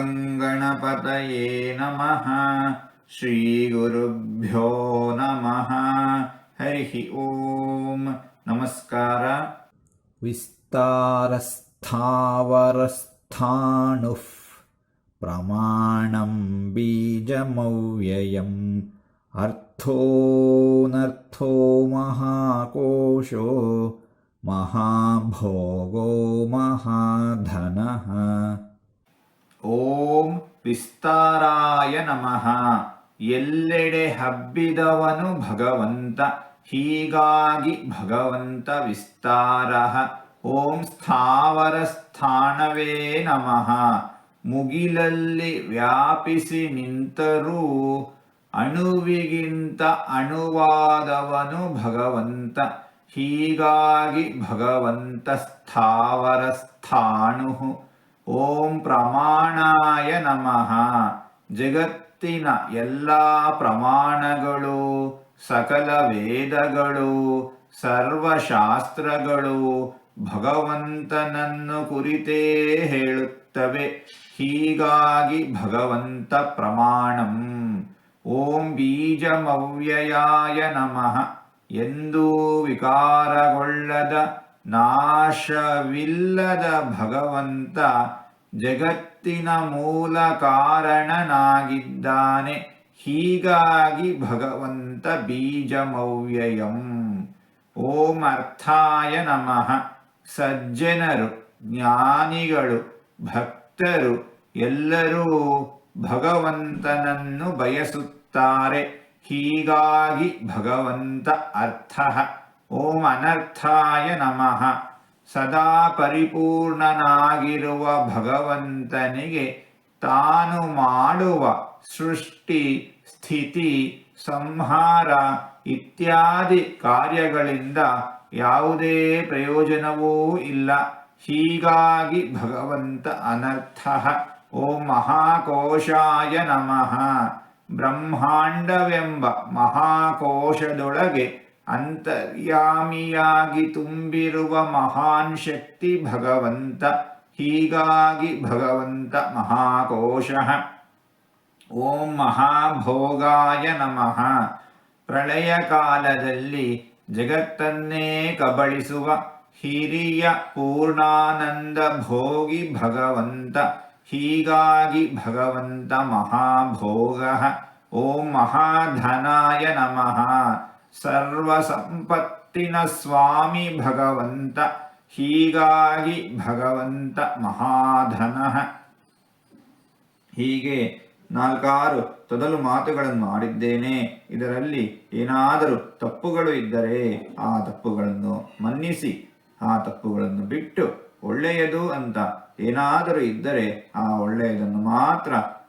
गङ्गणपतये नमः। श्रीगुरुभ्यो नमः। हरिः ॐ नमस्कार। विस्तारस्थावरस्थाणुः प्रमाणं बीजमव्ययम्। अर्थोऽनर्थो महाकोशो महाभोगो महाधनः। ಓಂ ವಿಸ್ತಾರಾಯ ನಮಃ. ಎಲ್ಲೆಡೆ ಹಬ್ಬಿದವನು ಭಗವಂತ, ಹೀಗಾಗಿ ಭಗವಂತ ವಿಸ್ತಾರ. ಓಂ ಸ್ಥಾವರ ಸ್ಥಾನವೇ ನಮಃ. ಮುಗಿಲಲ್ಲಿ ವ್ಯಾಪಿಸಿ ನಿಂತರೂ ಅಣುವಿಗಿಂತ ಅಣುವಾದವನು ಭಗವಂತ, ಹೀಗಾಗಿ ಭಗವಂತ ಸ್ಥಾವರ ಸ್ಥಾಣು. ಓಂ ಪ್ರಮಾಣಾಯ ನಮಃ. ಜಗತ್ತಿನ ಎಲ್ಲ ಪ್ರಮಾಣಗಳು, ಸಕಲ ವೇದಗಳು, ಸರ್ವಶಾಸ್ತ್ರಗಳು ಭಗವಂತನನ್ನು ಕುರಿತೇ ಹೇಳುತ್ತವೆ. ಹೀಗಾಗಿ ಭಗವಂತ ಪ್ರಮಾಣಂ. ಓಂ ಬೀಜಮವ್ಯಯಾಯ ನಮಃ. ಎಂದೂ ವಿಕಾರಗೊಳ್ಳದ ನಾಶವಿಲ್ಲದ ಭಗವಂತ ಜಗತ್ತಿನ ಮೂಲ ಕಾರಣನಾಗಿದ್ದಾನೆ. ಹೀಗಾಗಿ ಭಗವಂತ ಬೀಜಮವ್ಯಯಂ. ಓಂ ಅರ್ಥಾಯ ನಮಃ. ಸಜ್ಜನರು, ಜ್ಞಾನಿಗಳು, ಭಕ್ತರು ಎಲ್ಲರೂ ಭಗವಂತನನ್ನು ಬಯಸುತ್ತಾರೆ. ಹೀಗಾಗಿ ಭಗವಂತ ಅರ್ಥ. ಓಂ ಅನರ್ಥಾಯ ನಮಃ. ಸದಾ ಪರಿಪೂರ್ಣನಾಗಿರುವ ಭಗವಂತನಿಗೆ ತಾನು ಮಾಡುವ ಸೃಷ್ಟಿ, ಸ್ಥಿತಿ, ಸಂಹಾರ ಇತ್ಯಾದಿ ಕಾರ್ಯಗಳಿಂದ ಯಾವುದೇ ಪ್ರಯೋಜನವೂ ಇಲ್ಲ. ಹೀಗಾಗಿ ಭಗವಂತ ಅನರ್ಥ. ಓಂ ಮಹಾಕೋಶಾಯ ನಮಃ. ಬ್ರಹ್ಮಾಂಡವೆಂಬ ಮಹಾಕೋಶದೊಳಗೆ ಅಂತರ್ಯಾಮಿಯಾಗಿ ತುಂಬಿರುವ ಮಹಾನ್ ಶಕ್ತಿ ಭಗವಂತ, ಹೀಗಾಗಿ ಭಗವಂತ ಮಹಾಕೋಶ. ಓಂ ಮಹಾಭೋಗಾಯ ನಮಃ. ಪ್ರಳಯ ಕಾಲದಲ್ಲಿ ಜಗತ್ತನ್ನೇ ಕಬಳಿಸುವ ಹಿರಿಯ ಪೂರ್ಣಾನಂದ ಭೋಗಿ ಭಗವಂತ, ಹೀಗಾಗಿ ಭಗವಂತ ಮಹಾಭೋಗ. ಓಂ ಮಹಾಧನಾಯ ನಮಃ. ಸರ್ವ ಸಂಪತ್ತಿನ ಸ್ವಾಮಿ ಭಗವಂತ, ಹೀಗಾಗಿ ಭಗವಂತ ಮಹಾಧನ. ಹೀಗೆ ನಾಲ್ಕಾರು ತೊದಲು ಮಾತುಗಳನ್ನು ಮಾಡಿದ್ದೇನೆ. ಇದರಲ್ಲಿ ಏನಾದರೂ ತಪ್ಪುಗಳು ಇದ್ದರೆ ಆ ತಪ್ಪುಗಳನ್ನು ಮನ್ನಿಸಿ, ಆ ತಪ್ಪುಗಳನ್ನು ಬಿಟ್ಟು ಒಳ್ಳೆಯದು ಅಂತ ಏನಾದರೂ ಇದ್ದರೆ ಆ ಒಳ್ಳೆಯದನ್ನು ಮಾತ್ರ